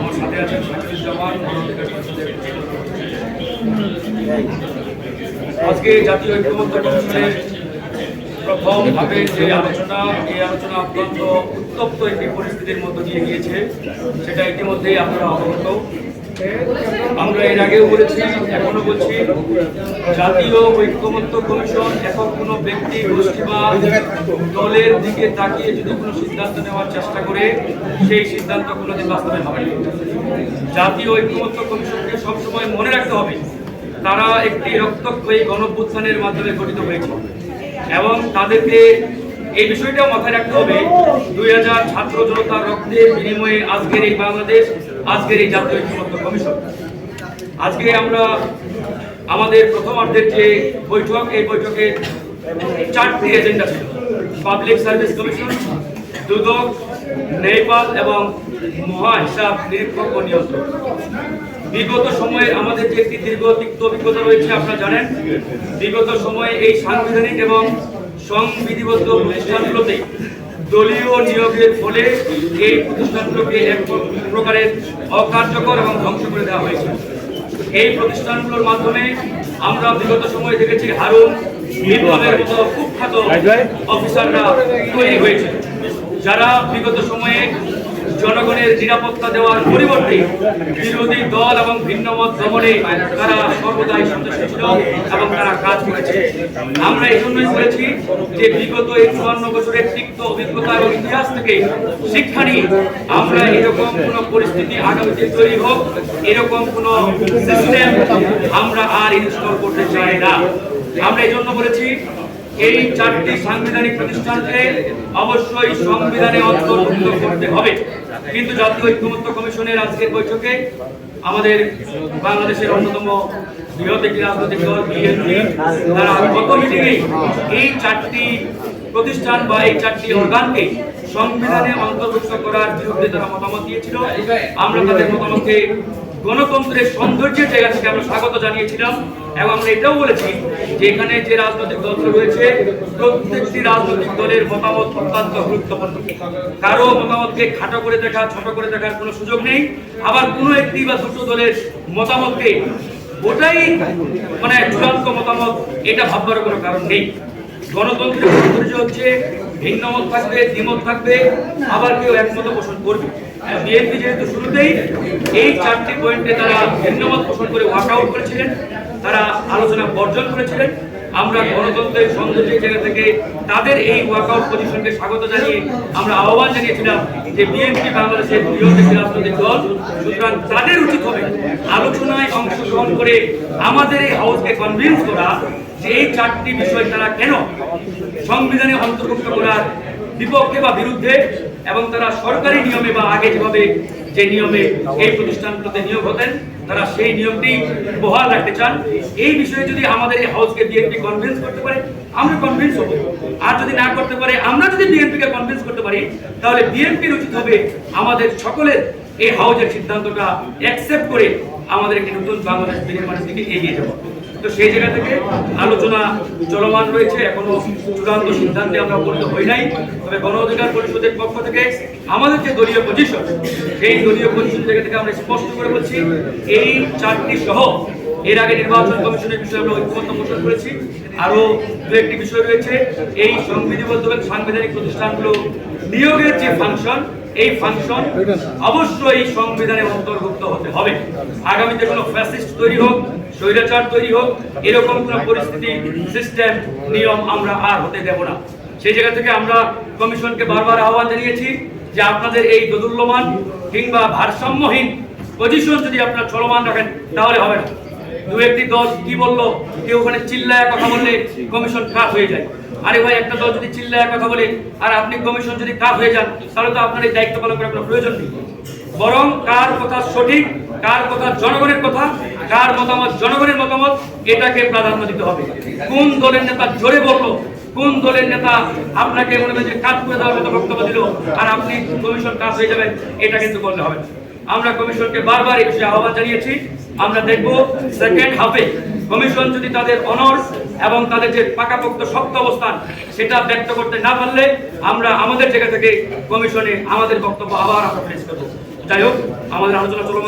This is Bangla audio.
আমার সাথে আজকে জাতীয় ঐক্যমত্য কমিশনে প্রথমভাবে যে আলোচনা, এই আলোচনা অত্যন্ত উত্তপ্ত একটি পরিস্থিতির মধ্য দিয়ে গিয়েছে, সেটা ইতিমধ্যেই আপনারা অবগত। আমরা এর আগেও বলেছি, এখনও বলছি, জাতীয় ঐক্যমত্য কমিশন এখন কোনো ব্যক্তি, গোষ্ঠী বা দলের দিকে তাকিয়ে যদি কোনো সিদ্ধান্ত নেওয়ার চেষ্টা করে, সেই সিদ্ধান্ত কোনোদিন বাস্তবায়ন হবে জাতীয় ঐক্যমত্য কমিশনকে সবসময় মনে রাখতে হবে, তারা একটি রক্তক্ষয়ী গণপুত্থানের মাধ্যমে গঠিত হয়েছে। এবং তাদেরকে এই বিষয়টাও মাথায় রাখতে হবে, দুই হাজার ছাত্র জনতার রক্তের বিনিময়ে আজকের এই বাংলাদেশ আজকের এই জাতীয় ঐক্যমত্য কমিশন। আজকে আমরা আমাদের প্রথমার্ধের যে বৈঠক, এই বৈঠকে চারটি এজেন্ডা ছিল। পাবলিক সার্ভিস কমিশন দুদক নেপাল এবং মহা হিসাব নিরীক্ষক ও নিয়ন্ত্রক। বিগত সময়ে আমাদের যে একটি দীর্ঘ তিক্ত অভিজ্ঞতা রয়েছে, আপনারা জানেন, বিগত সময়ে এই সাংবিধানিক এবং সংবিধিবদ্ধ প্রতিষ্ঠানগুলোতে দলীয় নিয়োগের ফলে এই প্রতিষ্ঠানগুলোকে এক প্রকারের অকার্যকর এবং ধ্বংস করে দেওয়া হয়েছে। এই প্রতিষ্ঠানগুলোর মাধ্যমে আমরা বিগত সময়ে দেখেছি হারুন বিপ্লবের মতো কুখ্যাত অফিসাররা তৈরি হয়েছে। যারা বিগত সময়ে জনগণের নিরাপত্তা দেওয়ার পরিবর্তে বিরোধী দল এবং ভিন্নমত দমনে তারা সর্বদাই সন্তুষ্ট ছিল এবং তারা কাজ করেছে। আমরা এই জন্যই বলেছি যে বিগত এই চুয়ান্ন বছরের তিক্ত অভিজ্ঞতা এবং ইতিহাস থেকে শিক্ষা নিয়ে আমরা এরকম কোন পরিস্থিতি আগামীতে তৈরি হোক, এরকম কোন সিস্টেম আমরা আর ইনস্টল করতে চাই না। আমরা এই জন্য বলেছি এই চারটি সাংবিধানিক প্রতিষ্ঠানকে অবশ্যই সংবিধানে অন্তর্ভুক্ত করতে হবে। কিন্তু জাতীয় ঐক্যমত্য কমিশনের আজকের বৈঠকে আমাদের বাংলাদেশের অন্যতম বৃহৎ একটি রাজনৈতিক দল, বিএনপি, তারা গত মিটিংয়ে এই চারটি প্রতিষ্ঠান বা এই চারটি অর্গানকে সংবিধানে অন্তর্ভুক্ত করার বিরুদ্ধে তারা মতামত দিয়েছিল। আমরা তাদের মতামতকে গণতন্ত্রের সৌন্দর্যের জায়গা থেকে আমরা স্বাগত জানিয়েছিলাম এবং আমরা এটাও বলেছি যে এখানে যে রাজনৈতিক দলগুলো রয়েছে, প্রত্যেকটি রাজনৈতিক দলের মতামত অত্যন্ত গুরুত্বপূর্ণ। কারও মতামতকে খাটো করে দেখা ছোট করে দেখার কোনো সুযোগ নেই। আবার কোনো একটি বা দুটো দলের মতামতকে ওটাই মানে চূড়ান্ত মতামত, এটা ভাববার কোনো কারণ নেই। গণতন্ত্রের সৌন্দর্য হচ্ছে ভিন্ন মত থাকবে, দ্বিমত থাকবে, আবার কেউ একমত পোষণ করবে। বিএনপি যেহেতু শুরুতেই এই চারটি পয়েন্টে তারা পোষণ করে করেছিলেন, তারা আলোচনা বর্জন করেছিলেন। আমরা গণতন্ত্রের জায়গা থেকে তাদের এই ওয়ার্কআউট পজিশনকে স্বাগত জানিয়ে আমরা আহ্বান জানিয়েছিলাম যে বিএনপি বাংলাদেশের রাজনৈতিক দল, সুতরাং তাদের উচিত হবে আলোচনায় অংশগ্রহণ করে আমাদের এই হাউসকে কনভিন্স করা যে এই চারটি বিষয় তারা কেন সংবিধানে অন্তর্ভুক্ত করার বিপক্ষে বা বিরুদ্ধে এবং তারা সরকারি নিয়মে বা আগে যেভাবে যে নিয়মে এই প্রতিষ্ঠানগুলোতে নিয়োগ হতেন, তারা সেই নিয়মটি বহাল রাখতে চান। এই বিষয়ে যদি আমাদের এই হাউসকে বিএনপি কনভিন্স করতে পারে, আমরা কনভিন্স হব। আর যদি না করতে পারে, আমরা যদি বিএনপিকে কনভিন্স করতে পারি, তাহলে বিএনপির উচিত হবে আমাদের সকলের এই হাউসের সিদ্ধান্তটা অ্যাকসেপ্ট করে আমাদের একটি নতুন বাংলাদেশ নির্মাণের দিকে এগিয়ে যাব। তো সেই জায়গা থেকে আলোচনা চলমান রয়েছে। এখনও চূড়ান্ত সিদ্ধান্তে আমরা উপনীত হই নাই। তবে গণ অধিকার পরিষদের পক্ষ থেকে আমাদের যে দলীয় পজিশন সেই দলীয় পজিশন জায়গা থেকে আমরা স্পষ্ট করে বলছি, এই চারটি সহ এর আগে নির্বাচন কমিশনের বিষয়ে আমরা ঐক্যমত্য পোষণ করেছি। আরও দু একটি বিষয় রয়েছে। এই সংবিধিবদ্ধ সাংবিধানিক প্রতিষ্ঠানগুলো নিয়োগের যে ফাংশন এই ফাংশন অবশ্যই সংবিধানে অন্তর্ভুক্ত হতে হবে। আগামীতে কোনো ফ্যাসিস্ট তৈরি হোক স্বৈরাচার তৈরি হোক, এরকম কোনো পরিস্থিতি সিস্টেম নিয়ম আমরা আর হতে দেব না। সেই জায়গা থেকে আমরা কমিশনকে বারবার আহ্বান জানিয়েছি যে আপনাদের এই দোদুল্যমান কিংবা ভারসাম্যহীন পজিশন যদি আপনারা চলমান রাখেন, তাহলে হবে না। দু একটি দল কি বলল, কেউ ওখানে চিল্লায় কথা বললে কমিশন খারাপ হয়ে যায়। আরে ভাই, একটা দল যদি চিল্লায় কথা বলে, আর আপনি কমিশন যদি খারাপ হয়ে যান, তাহলে তো আপনার এই দায়িত্ব পালন করার কোনো প্রয়োজন নেই। বরং কার কথা সঠিক কার কথা? জনগণের কথা। কার মতামত? জনগণের মতামত। এটাকে প্রাধান্য দিতে হবে। কোন দলের নেতা জোরে বলল? কোন দলের নেতা আপনাকে মনে হয় যে কাজ করে দেওয়ার মতো বক্তব্য দিল? আর আপনি কমিশন কাজ হয়ে যাবেন, এটা কিন্তু করলে হবে আমরা কমিশনকে বারবার এই বিষয়ে আহ্বান জানিয়েছি। আমরা দেখব সেকেন্ড হাফে কমিশন যদি তাদের অনর্স এবং তাদের যে পাকাপোক্ত শক্ত অবস্থান, সেটা ব্যক্ত করতে না পারলে আমরা আমাদের জায়গা থেকে কমিশনে আমাদের বক্তব্য আবার আমরা ফেস করব। যাই হোক, আমাদের আলোচনা চলমান